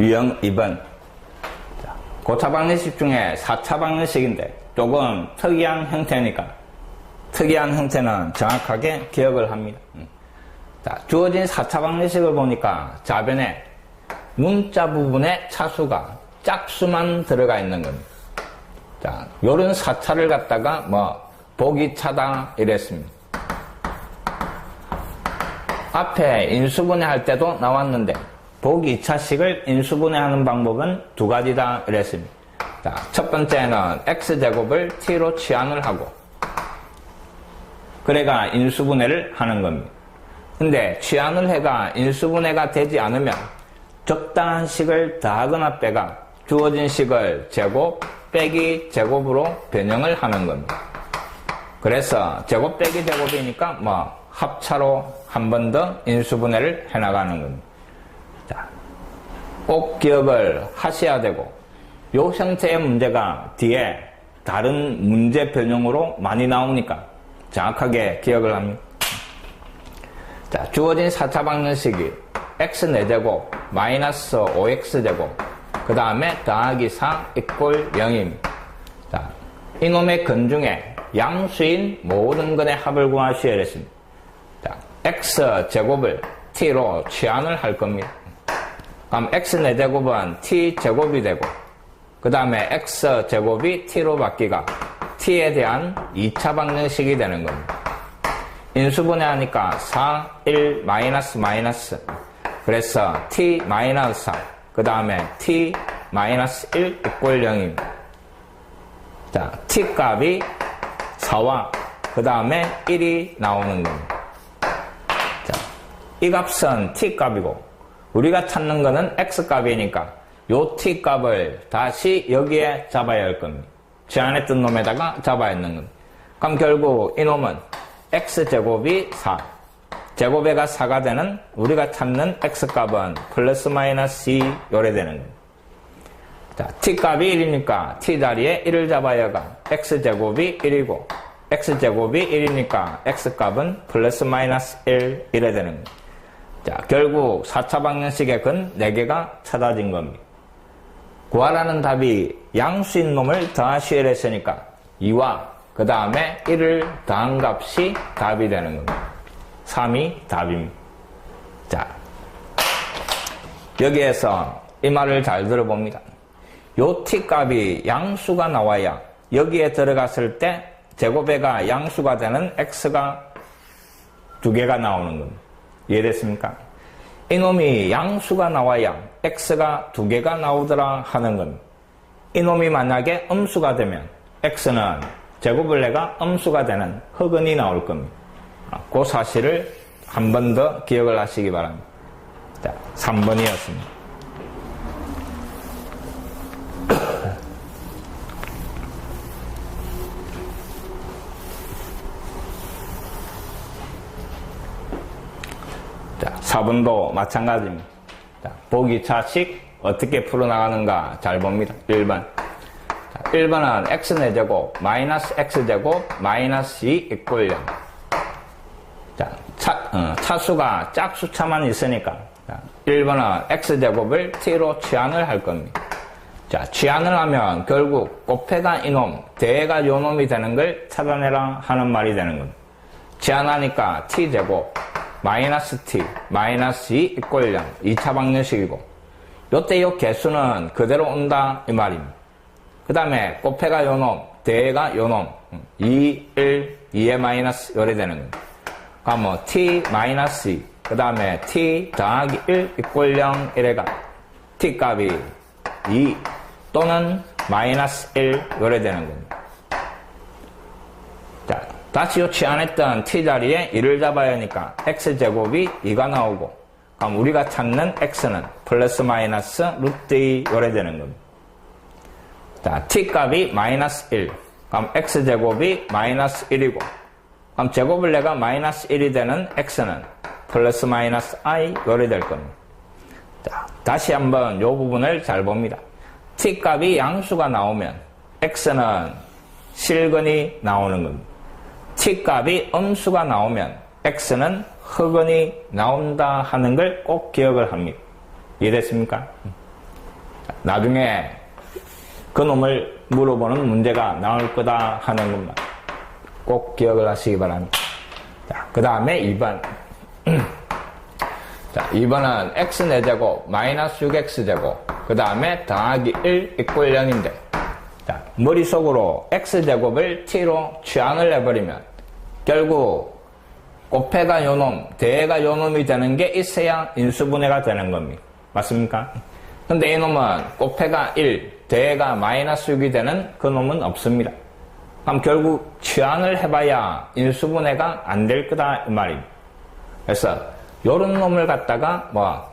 유형 2번. 자, 고차 방정식 중에 4차 방정식인데 조금 특이한 형태니까 특이한 형태는 정확하게 기억을 합니다. 음. 자, 주어진 4차 방정식을 보니까 좌변에 문자 부분에 차수가 짝수만 들어가 있는 겁니다. 자, 요런 4차를 갖다가 뭐 보기 차다 이랬습니다. 앞에 인수분해 할 때도 나왔는데 보기 2차식을 인수분해하는 방법은 두 가지다 이랬습니다. 자, 첫 번째는 x제곱을 t로 치환을 하고 그래가 인수분해를 하는 겁니다. 근데 치환을 해가 인수분해가 되지 않으면 적당한 식을 더하거나 빼가 주어진 식을 제곱 빼기 제곱으로 변형을 하는 겁니다. 그래서 제곱 빼기 제곱이니까 뭐 합차로 한 번 더 인수분해를 해나가는 겁니다. 자, 꼭 기억을 하셔야 되고 요 형태의 문제가 뒤에 다른 문제 변형으로 많이 나오니까 정확하게 기억을 합니다. 자, 주어진 4차 방정식이 x 4제곱 마이너스 5x제곱 그 다음에 더하기 4 이꼴 0입니다. 자, 이놈의 근 중에 양수인 모든 근의 합을 구하시오 했습니다. 자, x 제곱을 t로 치환을 할 겁니다. 그럼 x 4제곱은 t 제곱이 되고 그 다음에 x 제곱이 t로 바뀌가 t에 대한 2차 방정식이 되는 겁니다. 인수분해 하니까 4, 1, 마이너스 마이너스 그래서 t 마이너스 4, 그 다음에 t 마이너스 1 이꼴 0입니다. 자, t 값이 4와 그 다음에 1이 나오는 겁니다. 자, 이 값은 t 값이고 우리가 찾는 거는 x 값이니까 요 t 값을 다시 여기에 잡아야 할 겁니다. 제안했던 놈에다가 잡아야 하는 겁니다. 그럼 결국 이 놈은 x제곱이 4. 제곱에가 4가 되는 우리가 찾는 x값은 플러스 마이너스 2 요래 되는 겁니다. 자, t값이 1이니까 t 자리에 1을 잡아야가 x제곱이 1이고 x제곱이 1이니까 x값은 플러스 마이너스 1 이래 되는 겁니다. 자, 결국 4차 방정식의 근 4개가 찾아진 겁니다. 구하라는 답이 양수인 놈을 더하시를 했으니까 2와 그 다음에 1을 더한 값이 답이 되는 겁니다. 3이 답입니다. 자, 여기에서 이 말을 잘 들어봅니다. 요 t 값이 양수가 나와야 여기에 들어갔을 때 제곱에가 양수가 되는 x가 두 개가 나오는 겁니다. 이해됐습니까? 이놈이 양수가 나와야 x가 두 개가 나오더라 하는 겁니다. 이놈이 만약에 음수가 되면 x는 제곱을 내가 음수가 되는 흑은이 나올 겁니다. 아, 그 사실을 한 번 더 기억을 하시기 바랍니다. 자, 3번이었습니다. 4번도 마찬가지입니다. 자, 보기 차식 어떻게 풀어나가는가 잘 봅니다. 1번. 자, 1번은 x 4제곱 마이너스 x제곱 마이너스 2 이꼴 0. 자, 차, 어, 차수가 짝수차만 있으니까 자, 1번은 x제곱을 t로 치환을 할 겁니다. 자, 치환을 하면 결국 곱해가 이놈, 대가 요놈이 되는 걸 찾아내라 하는 말이 되는 겁니다. 치환하니까 t제곱 마이너스 t 마이너스 2 이꼴 0 2차 방정식이고 요때 요 개수는 그대로 온다 이 말입니다. 그 다음에 곱해가 요놈 대가 요놈 2, 1, 2의 마이너스 요래 되는 겁니다. 그럼 뭐 t 마이너스 2, 그 다음에 t 더하기 1 이꼴 0 이래가 t 값이 2 또는 마이너스 1 요래 되는 겁니다. 자, 다시 요 치환했던 t 자리에 1을 잡아야 하니까 x제곱이 2가 나오고 그럼 우리가 찾는 x는 플러스 마이너스 루트 2 요래 되는 겁니다. 자, t 값이 마이너스 1 그럼 x제곱이 마이너스 1이고 그럼 제곱을 내가 마이너스 1이 되는 x는 플러스 마이너스 i 요래 될 겁니다. 자, 다시 한번 요 부분을 잘 봅니다. t 값이 양수가 나오면 x는 실근이 나오는 겁니다. T 값이 음수가 나오면 x는 흑은이 나온다 하는 걸 꼭 기억을 합니다. 이해됐습니까? 나중에 그 놈을 물어보는 문제가 나올 거다 하는 것만 꼭 기억을 하시기 바랍니다. 자, 그 다음에 2번. 자, 2번은 x 4제곱 마이너스 6x제곱 그 다음에 더하기 1 이꼴 0인데 자, 머릿속으로 x제곱을 t로 취항을 해버리면 결국 곱해가 요놈, 대가 요놈이 되는 게 있어야 인수분해가 되는 겁니다. 맞습니까? 근데 이놈은 곱해가 1, 대가 마이너스 6이 되는 그 놈은 없습니다. 그럼 결국 취항을 해봐야 인수분해가 안 될 거다 이 말입니다. 그래서 요런 놈을 갖다가 뭐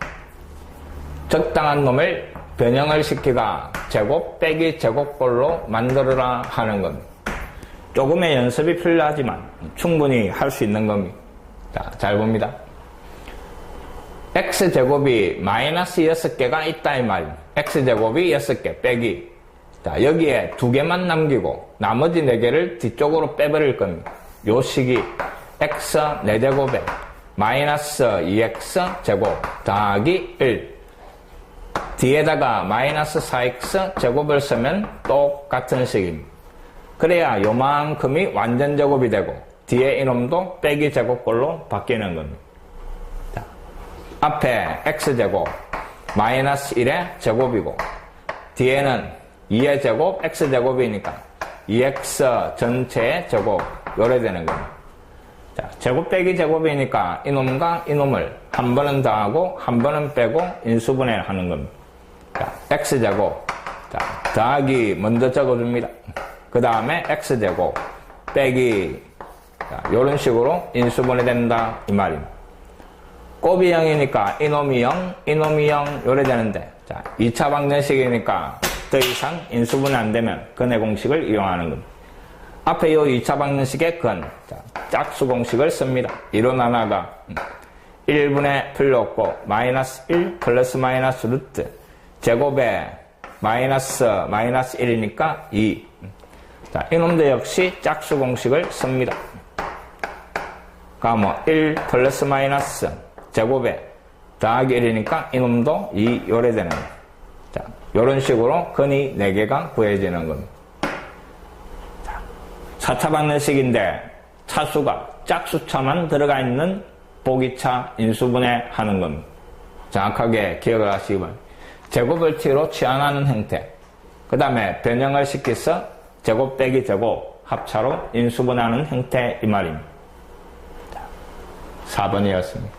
적당한 놈을 변형을 시키가 제곱 빼기 제곱꼴로 만들어라 하는 겁니다. 조금의 연습이 필요하지만 충분히 할 수 있는 겁니다. 자, 잘 봅니다. x제곱이 마이너스 6개가 있다 이 말입니다. x제곱이 6개 빼기 자 여기에 두 개만 남기고 나머지 4개를 뒤쪽으로 빼버릴 겁니다. 요 식이 x 4제곱에 마이너스 2x 제곱 더하기 1 뒤에다가 마이너스 4x 제곱을 쓰면 똑같은 식입니다. 그래야 요만큼이 완전 제곱이 되고 뒤에 이놈도 빼기 제곱꼴로 바뀌는 겁니다. 자, 앞에 x제곱 마이너스 1의 제곱이고 뒤에는 2의 제곱 x제곱이니까 2x 전체의 제곱 요래 되는 겁니다. 자, 제곱 빼기 제곱이니까 이놈과 이놈을 한 번은 더하고 한 번은 빼고 인수분해를 하는 겁니다. 자, x제곱 자, 더하기 먼저 적어줍니다. 그 다음에 x제곱 빼기 자, 이런 식으로 인수분해 된다 이 말입니다. 곱이 0이니까 이놈이 0, 이놈이 0 요래 되는데 자, 2차 방정식이니까 더 이상 인수분해 안 되면 근의 공식을 이용하는 겁니다. 앞에 이 2차 방정식의 근, 자, 짝수 공식을 씁니다. 1로 나눠가 1분의 필요 없고 마이너스 1 플러스 마이너스 루트 제곱에 마이너스 마이너스 1이니까 2 자, 이놈도 역시 짝수 공식을 씁니다. 그러면 1 플러스 마이너스 제곱에 더하기 1이니까 이놈도 2 요래 되는 거예요. 자, 요런 식으로 근이 4개가 구해지는 겁니다. 자, 4차 방정식인데 차수가 짝수차만 들어가 있는 보기차 인수분해 하는 겁니다. 정확하게 기억을 하시기 바랍니다. 제곱을 t로 취환하는 형태. 그 다음에 변형을 시켜서 제곱 빼기 제곱 합차로 인수분해하는 형태 이 말입니다. 자, 4번이었습니다.